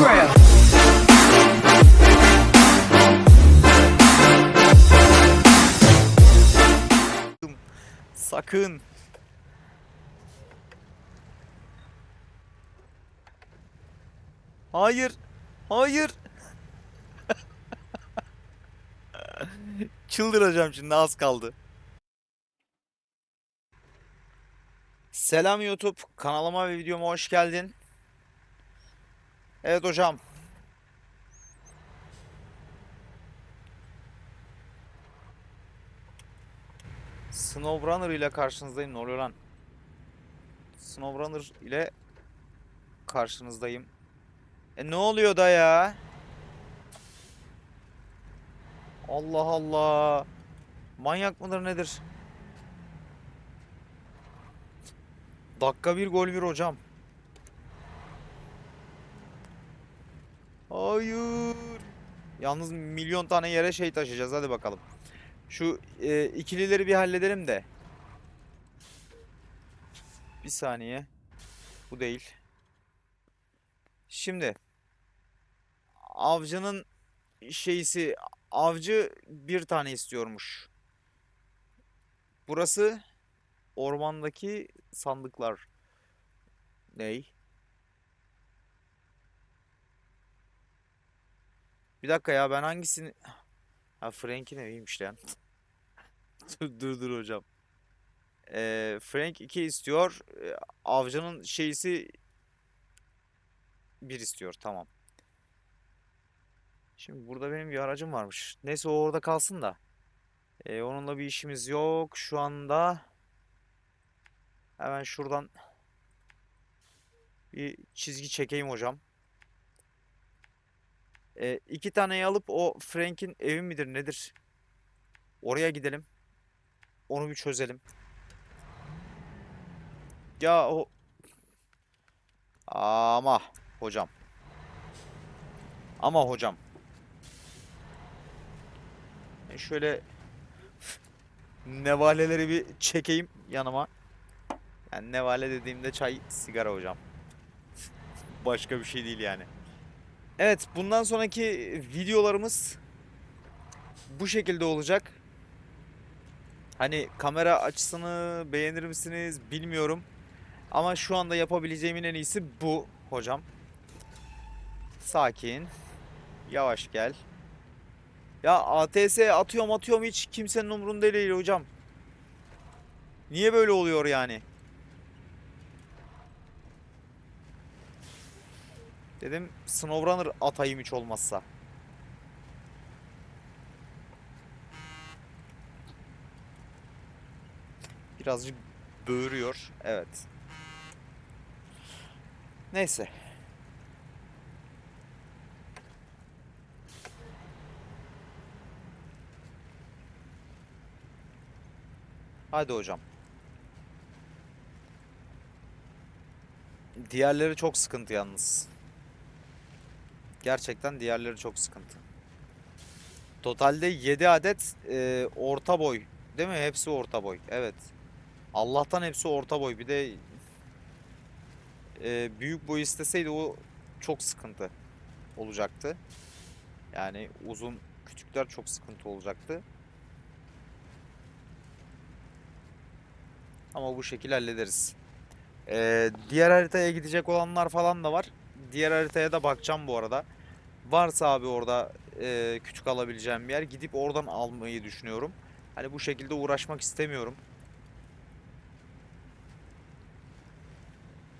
grill. Sakın. Hayır. Hayır. Çıldıracağım şimdi az kaldı. Selam YouTube. Kanalıma ve videoma hoş geldin. Evet hocam. Snowrunner ile karşınızdayım. Ne oluyor lan? Snowrunner ile karşınızdayım. E ne oluyor da ya? Allah Allah. Manyak mıdır nedir? Dakika bir gol bir hocam. Hayır. Yalnız milyon tane yere şey taşıyacağız. Hadi bakalım. Şu e, ikilileri bir halledelim de. Bir saniye. Bu değil. Şimdi. Avcının şeysi avcı bir tane istiyormuş. Burası ormandaki sandıklar. Ney? Bir dakika ya ben hangisini... Ha Frank'in eviymiş lan. dur dur dur hocam. Ee, Frank 2 istiyor. Ee, avcının şeysi 1 istiyor. Tamam. Şimdi burada benim bir aracım varmış. Neyse o orada kalsın da. Ee, onunla bir işimiz yok. Şu anda hemen şuradan bir çizgi çekeyim hocam. Ee, iki taneyi alıp o Frank'in evi midir nedir? Oraya gidelim. Onu bir çözelim. Ya o... Ama hocam. Ama hocam. Ben şöyle nevaleleri bir çekeyim yanıma. Yani nevale dediğimde çay, sigara hocam. Başka bir şey değil yani. Evet, bundan sonraki videolarımız bu şekilde olacak. Hani kamera açısını beğenir misiniz bilmiyorum. Ama şu anda yapabileceğimin en iyisi bu hocam. Sakin. Yavaş gel. Ya ATS atıyorum atıyorum hiç kimsenin umurunda değil hocam. Niye böyle oluyor yani? Dedim SnowRunner atayım hiç olmazsa. Birazcık böğürüyor. Evet. Neyse. Hadi hocam. Diğerleri çok sıkıntı yalnız. Gerçekten diğerleri çok sıkıntı. Totalde 7 adet e, orta boy. Değil mi? Hepsi orta boy. Evet. Allah'tan hepsi orta boy. Bir de e, büyük boy isteseydi o çok sıkıntı olacaktı. Yani uzun küçükler çok sıkıntı olacaktı. Ama bu şekilde hallederiz. Ee, diğer haritaya gidecek olanlar falan da var. Diğer haritaya da bakacağım bu arada. Varsa abi orada e, küçük alabileceğim bir yer gidip oradan almayı düşünüyorum. Hani bu şekilde uğraşmak istemiyorum.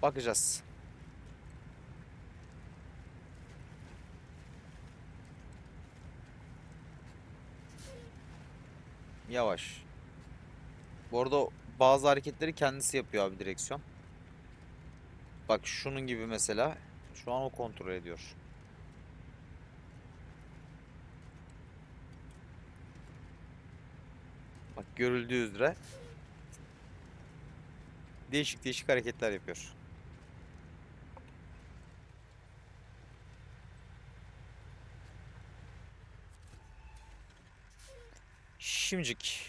Bakacağız. Yavaş. Bu arada bazı hareketleri kendisi yapıyor abi direksiyon. Bak şunun gibi mesela. Şu an o kontrol ediyor. Bak görüldüğü üzere değişik değişik hareketler yapıyor. Şimdicik.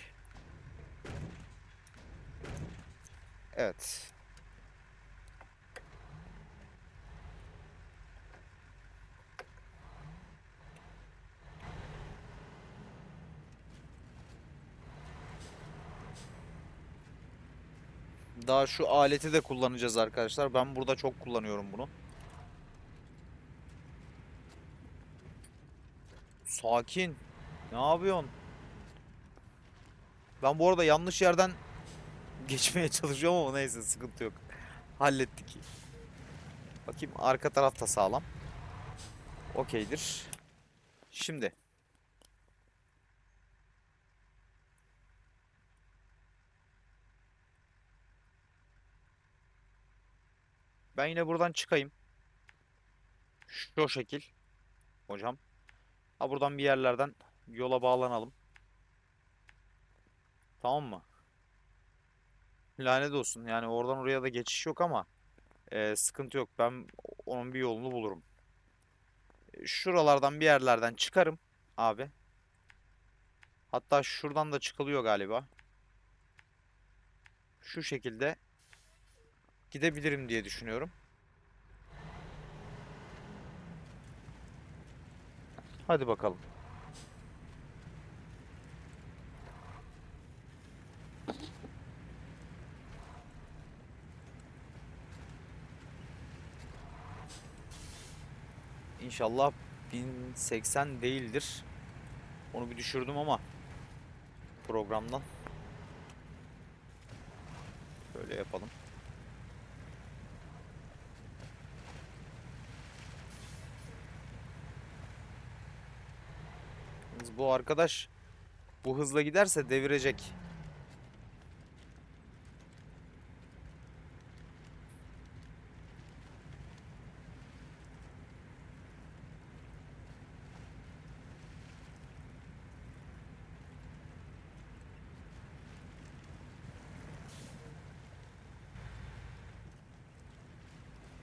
Evet. Daha şu aleti de kullanacağız arkadaşlar. Ben burada çok kullanıyorum bunu. Sakin. Ne yapıyorsun? Ben bu arada yanlış yerden geçmeye çalışıyorum ama neyse sıkıntı yok. Hallettik. Bakayım arka taraf da sağlam. Okeydir. Şimdi. Ben yine buradan çıkayım. Şu şekil. Hocam. Ha buradan bir yerlerden yola bağlanalım. Tamam mı? Lanet olsun. Yani oradan oraya da geçiş yok ama e, sıkıntı yok. Ben onun bir yolunu bulurum. E, Şuralardan bir yerlerden çıkarım abi. Hatta şuradan da çıkılıyor galiba. Şu şekilde gidebilirim diye düşünüyorum. Hadi bakalım. İnşallah 1080 değildir. Onu bir düşürdüm ama programdan. Böyle yapalım. Arkadaş bu hızla giderse devirecek.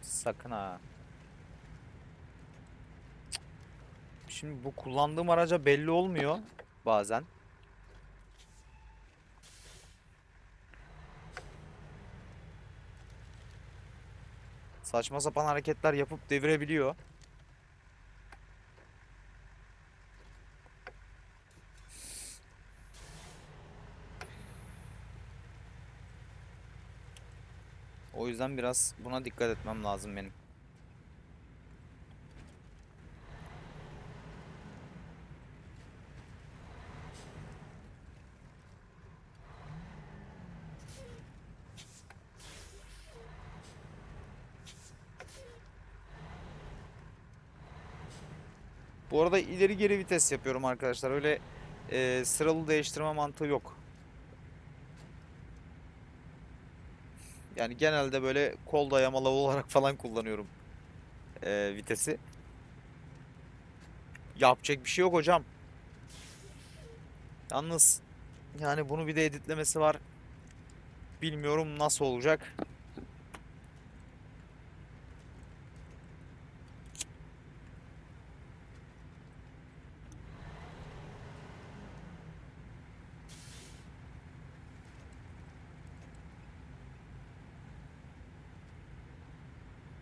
Sakın ha. Şimdi bu kullandığım araca belli olmuyor bazen. Saçma sapan hareketler yapıp devirebiliyor. O yüzden biraz buna dikkat etmem lazım benim. Bu arada ileri geri vites yapıyorum arkadaşlar. Öyle e, sıralı değiştirme mantığı yok. Yani genelde böyle kol dayamalı olarak falan kullanıyorum e, vitesi. Yapacak bir şey yok hocam. Yalnız yani bunu bir de editlemesi var. Bilmiyorum nasıl olacak.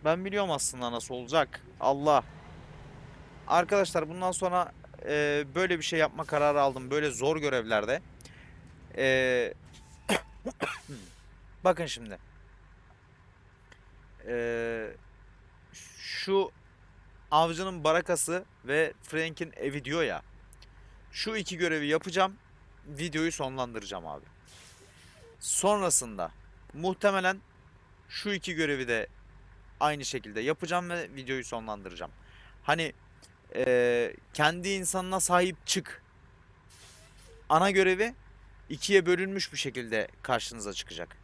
Ben biliyorum aslında nasıl olacak. Allah. Arkadaşlar bundan sonra e, böyle bir şey yapma kararı aldım. Böyle zor görevlerde. E, bakın şimdi. E, şu avcının barakası ve Frank'in evi diyor ya. Şu iki görevi yapacağım. Videoyu sonlandıracağım abi. Sonrasında muhtemelen şu iki görevi de aynı şekilde yapacağım ve videoyu sonlandıracağım. Hani eee, kendi insanına sahip çık. Ana görevi ikiye bölünmüş bir şekilde karşınıza çıkacak.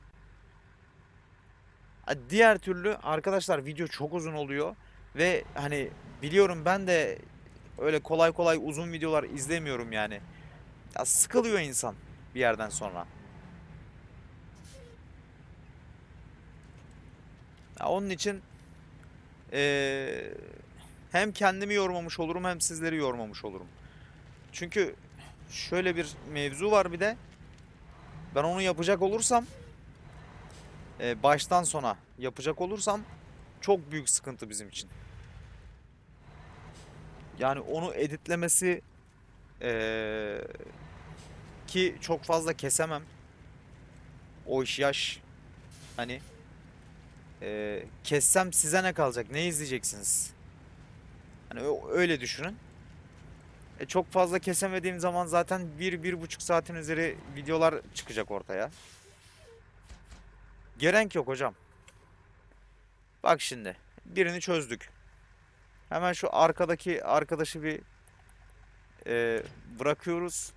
Diğer türlü arkadaşlar video çok uzun oluyor ve hani biliyorum ben de öyle kolay kolay uzun videolar izlemiyorum yani. Ya sıkılıyor insan bir yerden sonra. Ya onun için eee, hem kendimi yormamış olurum hem sizleri yormamış olurum. Çünkü şöyle bir mevzu var bir de. Ben onu yapacak olursam eee, baştan sona yapacak olursam çok büyük sıkıntı bizim için. Yani onu editlemesi eee, ki çok fazla kesemem. O iş yaş. Hani eee, kessem size ne kalacak? Ne izleyeceksiniz? Hani öyle düşünün. E, çok fazla kesemediğim zaman zaten bir, bir buçuk saatin üzeri videolar çıkacak ortaya. Gerek yok hocam. Bak şimdi. Birini çözdük. Hemen şu arkadaki arkadaşı bir e, bırakıyoruz.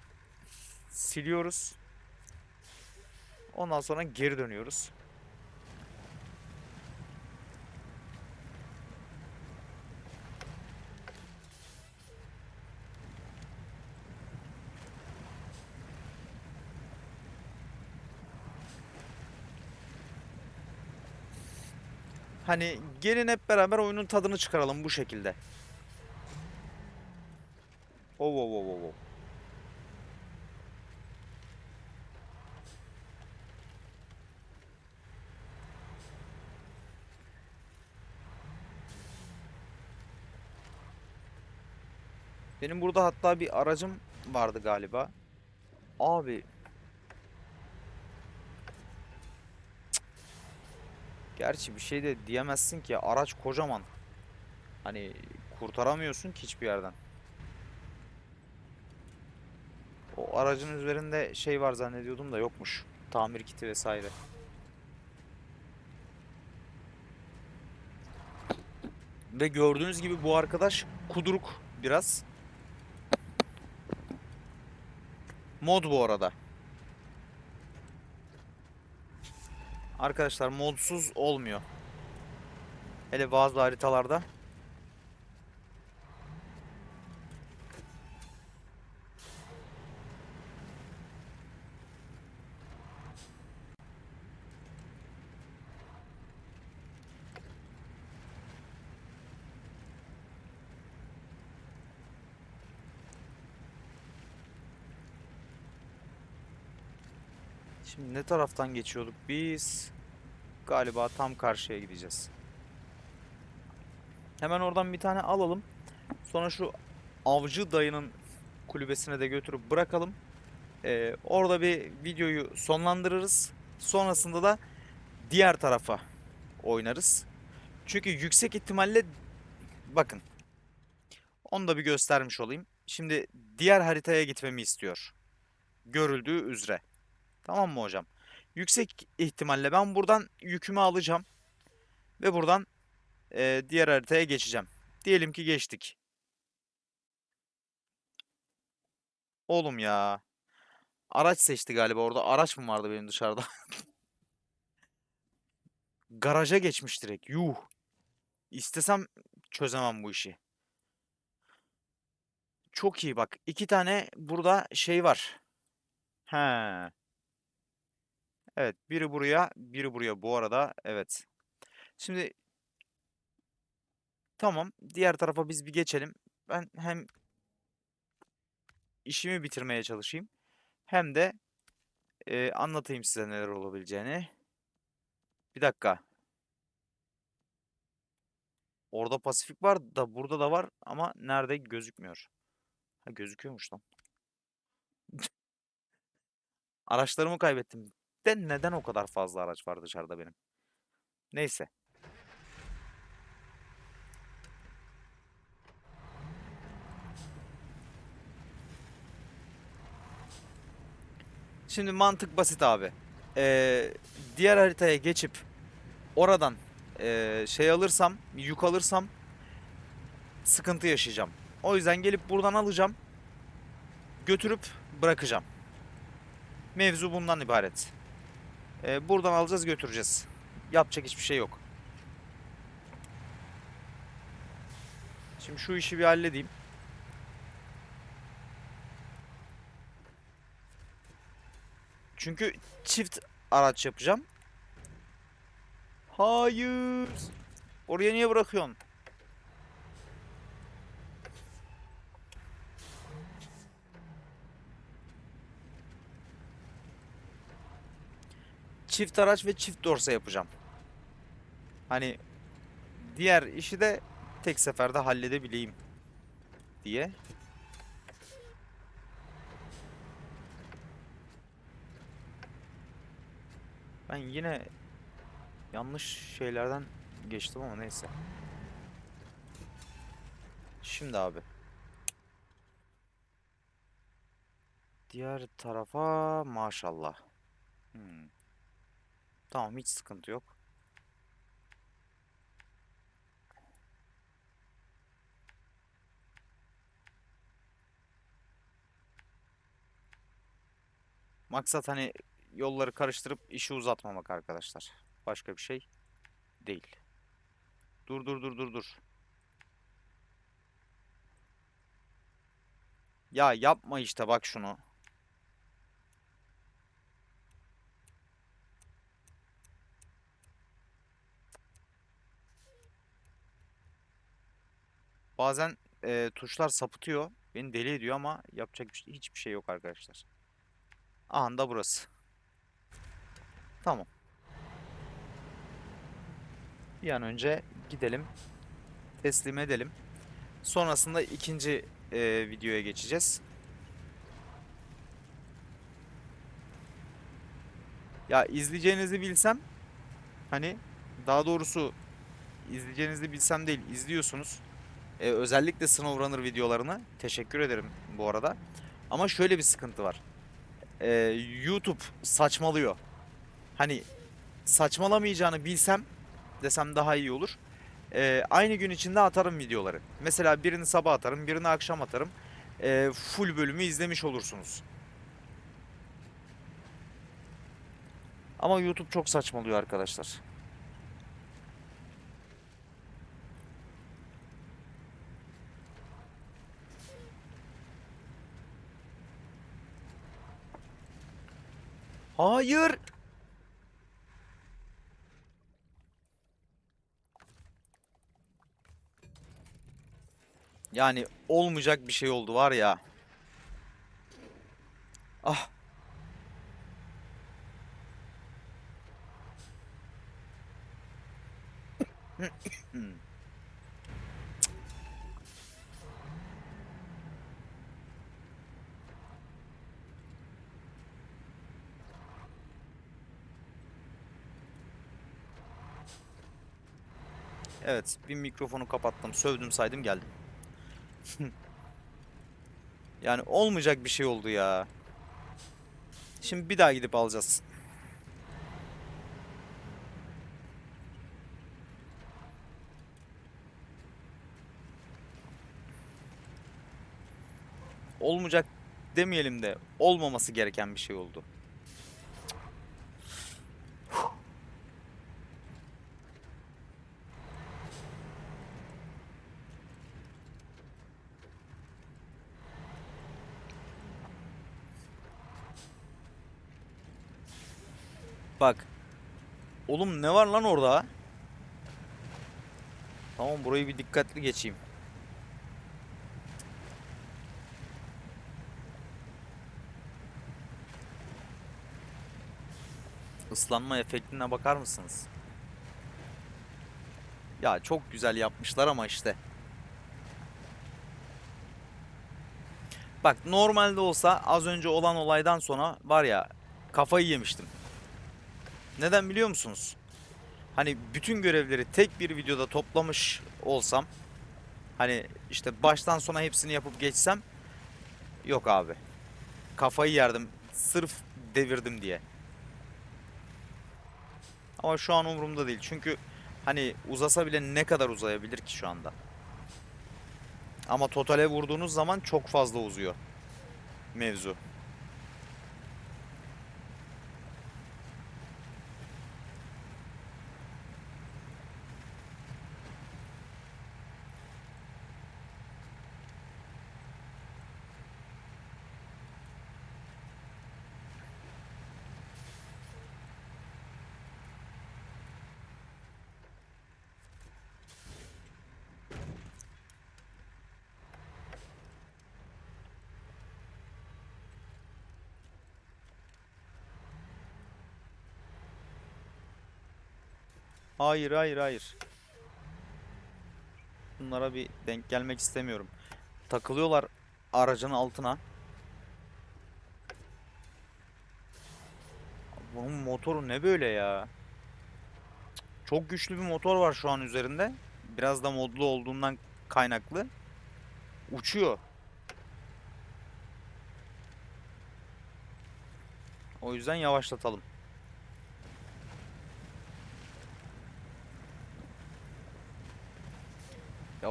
Siliyoruz. Ondan sonra geri dönüyoruz. Hani gelin hep beraber oyunun tadını çıkaralım bu şekilde. Oh, oh, oh, oh, oh. Benim burada hatta bir aracım vardı galiba. Abi. Gerçi bir şey de diyemezsin ki araç kocaman. Hani kurtaramıyorsun ki hiçbir yerden. O aracın üzerinde şey var zannediyordum da yokmuş. Tamir kiti vesaire. Ve gördüğünüz gibi bu arkadaş kuduruk biraz. Mod bu arada. Arkadaşlar modsuz olmuyor. Hele bazı haritalarda. Ne taraftan geçiyorduk biz? Galiba tam karşıya gideceğiz. Hemen oradan bir tane alalım. Sonra şu avcı dayının kulübesine de götürüp bırakalım. Ee, orada bir videoyu sonlandırırız. Sonrasında da diğer tarafa oynarız. Çünkü yüksek ihtimalle bakın. Onu da bir göstermiş olayım. Şimdi diğer haritaya gitmemi istiyor. Görüldüğü üzere. Tamam mı hocam? Yüksek ihtimalle ben buradan yükümü alacağım. Ve buradan eee, diğer haritaya geçeceğim. Diyelim ki geçtik. Oğlum ya. Araç seçti galiba orada. Araç mı vardı benim dışarıda? Garaja geçmiş direkt. Yuh. İstesem çözemem bu işi. Çok iyi bak. İki tane burada şey var. He. Evet, biri buraya, biri buraya bu arada. Evet. Şimdi tamam, diğer tarafa biz bir geçelim. Ben hem işimi bitirmeye çalışayım, hem de e, anlatayım size neler olabileceğini. Bir dakika. Orada Pasifik var da burada da var ama nerede gözükmüyor. Ha gözüküyormuş lan. Araçlarımı kaybettim. De neden o kadar fazla araç var dışarıda benim? Neyse. Şimdi mantık basit abi. Ee, diğer haritaya geçip oradan ee, şey alırsam, yük alırsam sıkıntı yaşayacağım. O yüzden gelip buradan alacağım. Götürüp bırakacağım. Mevzu bundan ibaret. Ee, buradan alacağız götüreceğiz. Yapacak hiçbir şey yok. Şimdi şu işi bir halledeyim. Çünkü çift araç yapacağım. Hayır. Oraya niye bırakıyorsun? Çift araç ve çift dorsa yapacağım. Hani diğer işi de tek seferde halledebileyim diye. Ben yine Yanlış şeylerden geçtim ama neyse. Şimdi abi. Diğer tarafa maşallah. Hmm. Tamam hiç sıkıntı yok. Maksat hani yolları karıştırıp işi uzatmamak arkadaşlar. Başka bir şey değil. Dur dur dur dur dur. Ya yapma işte bak şunu. Bazen e, tuşlar sapıtıyor. Beni deli ediyor ama yapacak bir şey, hiçbir şey yok arkadaşlar. Aha da burası. Tamam. Bir an önce gidelim. Teslim edelim. Sonrasında ikinci e, videoya geçeceğiz. Ya izleyeceğinizi bilsem hani daha doğrusu izleyeceğinizi bilsem değil izliyorsunuz. E, özellikle SnowRunner videolarını teşekkür ederim bu arada. Ama şöyle bir sıkıntı var. E, YouTube saçmalıyor. Hani saçmalamayacağını bilsem desem daha iyi olur. E, aynı gün içinde atarım videoları. Mesela birini sabah atarım, birini akşam atarım. E, full bölümü izlemiş olursunuz. Ama YouTube çok saçmalıyor arkadaşlar. Hayır. Yani olmayacak bir şey oldu var ya. Ah. Evet, bir mikrofonu kapattım, sövdüm, saydım, geldim. Yani olmayacak bir şey oldu ya. Şimdi bir daha gidip alacağız. Olmayacak demeyelim de olmaması gereken bir şey oldu. Bak. Oğlum ne var lan orada? Tamam burayı bir dikkatli geçeyim. Islanma efektine bakar mısınız? Ya çok güzel yapmışlar ama işte. Bak normalde olsa az önce olan olaydan sonra var ya kafayı yemiştim. Neden biliyor musunuz? Hani bütün görevleri tek bir videoda toplamış olsam hani işte baştan sona hepsini yapıp geçsem yok abi. Kafayı yerdim sırf devirdim diye. Ama şu an umurumda değil. Çünkü hani uzasa bile ne kadar uzayabilir ki şu anda? Ama totale vurduğunuz zaman çok fazla uzuyor mevzu. Hayır hayır hayır. Bunlara bir denk gelmek istemiyorum. Takılıyorlar aracın altına. Bunun motoru ne böyle ya? Çok güçlü bir motor var şu an üzerinde. Biraz da modlu olduğundan kaynaklı. Uçuyor. O yüzden yavaşlatalım.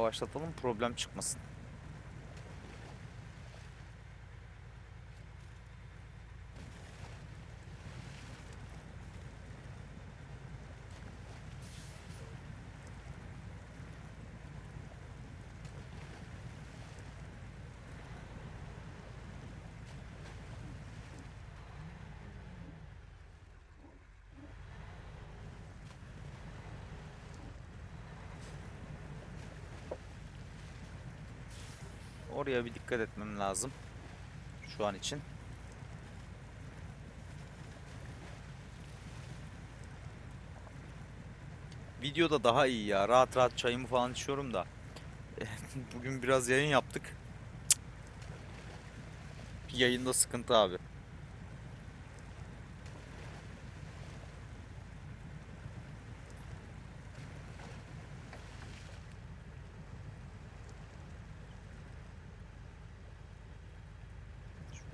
Yavaşlatalım problem çıkmasın. Oraya bir dikkat etmem lazım. Şu an için. Videoda daha iyi ya. Rahat rahat çayımı falan içiyorum da. Bugün biraz yayın yaptık. Yayında sıkıntı abi.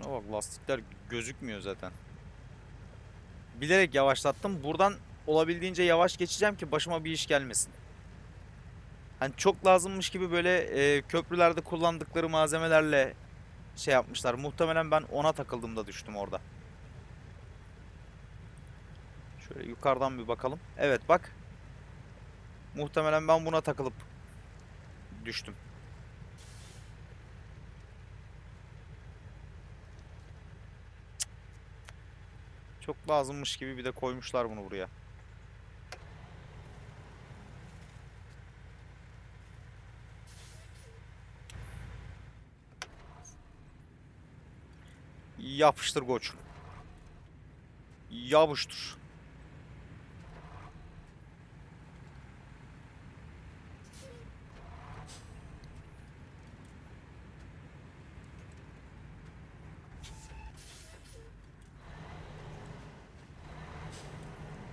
Şuna bak lastikler gözükmüyor zaten. Bilerek yavaşlattım. Buradan olabildiğince yavaş geçeceğim ki başıma bir iş gelmesin. Hani çok lazımmış gibi böyle e, köprülerde kullandıkları malzemelerle şey yapmışlar. Muhtemelen ben ona takıldığımda düştüm orada. Şöyle yukarıdan bir bakalım. Evet bak. Muhtemelen ben buna takılıp düştüm. Çok lazımmış gibi bir de koymuşlar bunu buraya. Yapıştır koçum. Yapıştır.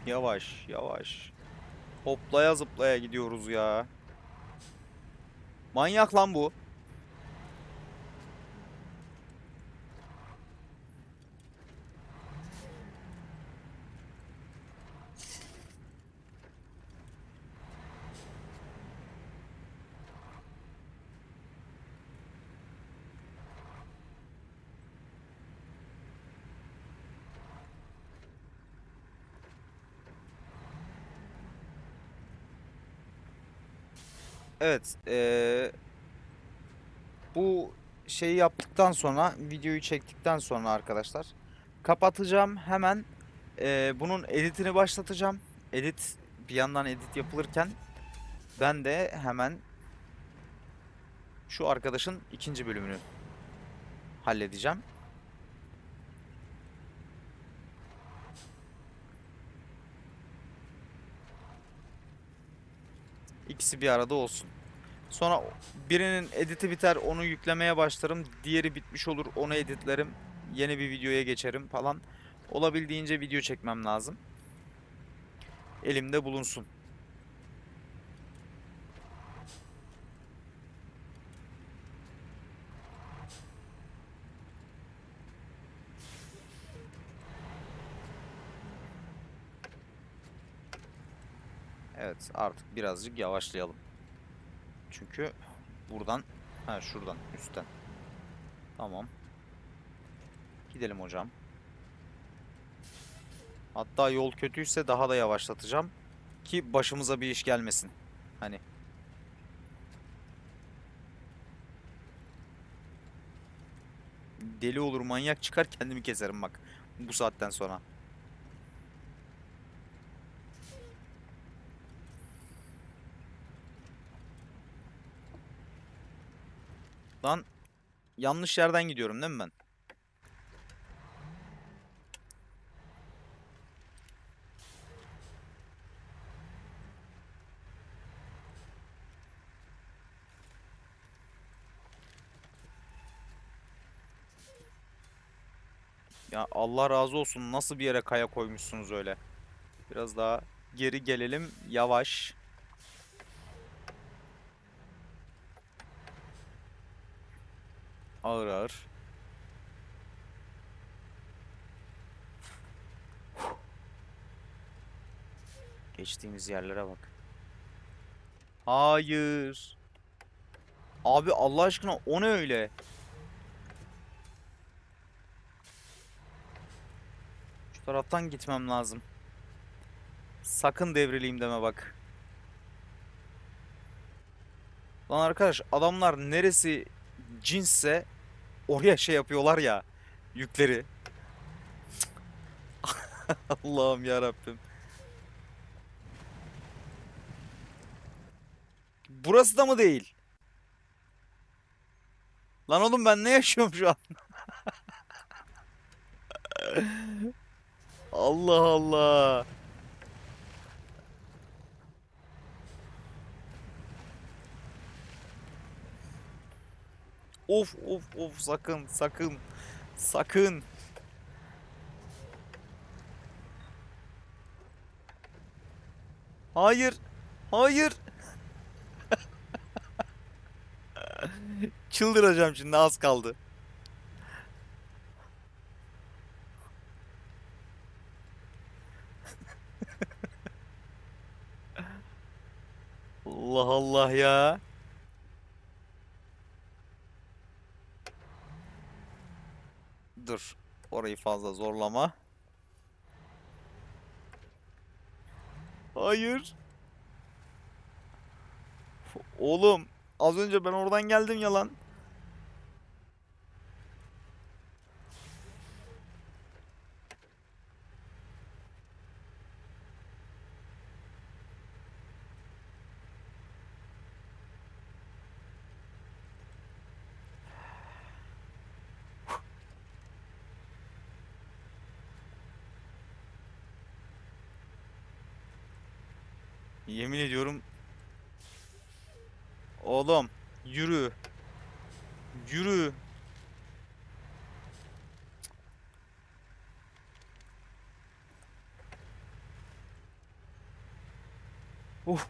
Yavaş, yavaş. Hoplaya zıplaya gidiyoruz ya. Manyak lan bu. Evet, eee, bu şeyi yaptıktan sonra, videoyu çektikten sonra arkadaşlar kapatacağım. Hemen eee, bunun editini başlatacağım. Edit bir yandan edit yapılırken ben de hemen şu arkadaşın ikinci bölümünü halledeceğim. İkisi bir arada olsun. Sonra birinin editi biter onu yüklemeye başlarım. Diğeri bitmiş olur onu editlerim. Yeni bir videoya geçerim falan. Olabildiğince video çekmem lazım. Elimde bulunsun. Evet artık birazcık yavaşlayalım. Çünkü buradan ha şuradan üstten. Tamam. Gidelim hocam. Hatta yol kötüyse daha da yavaşlatacağım ki başımıza bir iş gelmesin. Hani deli olur manyak çıkar kendimi keserim bak bu saatten sonra. Lan yanlış yerden gidiyorum değil mi ben? Ya Allah razı olsun nasıl bir yere kaya koymuşsunuz öyle. Biraz daha geri gelelim. Yavaş. Ağır ağır. Geçtiğimiz yerlere bak. Hayır. Abi Allah aşkına o ne öyle? Şu taraftan gitmem lazım. Sakın devrileyim deme bak. Lan arkadaş adamlar neresi cinsse oraya şey yapıyorlar ya yükleri. Allah'ım ya Rabbim. Burası da mı değil? Lan oğlum ben ne yaşıyorum şu an? Allah Allah. Of of of sakın sakın sakın. Hayır. Hayır. Çıldıracağım şimdi az kaldı. Allah Allah ya. Dur. Orayı fazla zorlama. Hayır. Oğlum, az önce ben oradan geldim ya Yemin ediyorum. Oğlum, yürü. Yürü. Uf.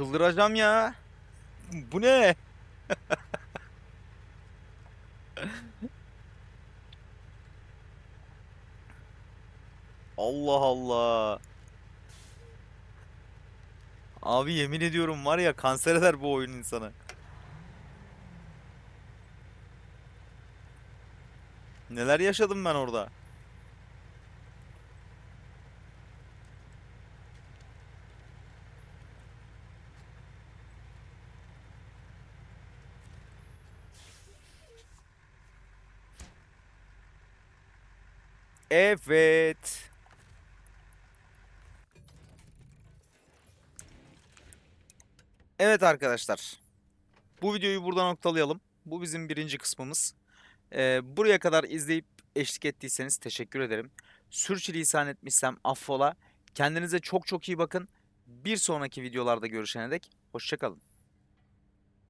Çıldıracağım ya. Bu ne? Allah Allah. Abi yemin ediyorum var ya kanser eder bu oyun insanı. Neler yaşadım ben orada? Evet. Evet arkadaşlar. Bu videoyu burada noktalayalım. Bu bizim birinci kısmımız. Ee, buraya kadar izleyip eşlik ettiyseniz teşekkür ederim. Sürçülisan etmişsem affola. Kendinize çok çok iyi bakın. Bir sonraki videolarda görüşene dek hoşçakalın.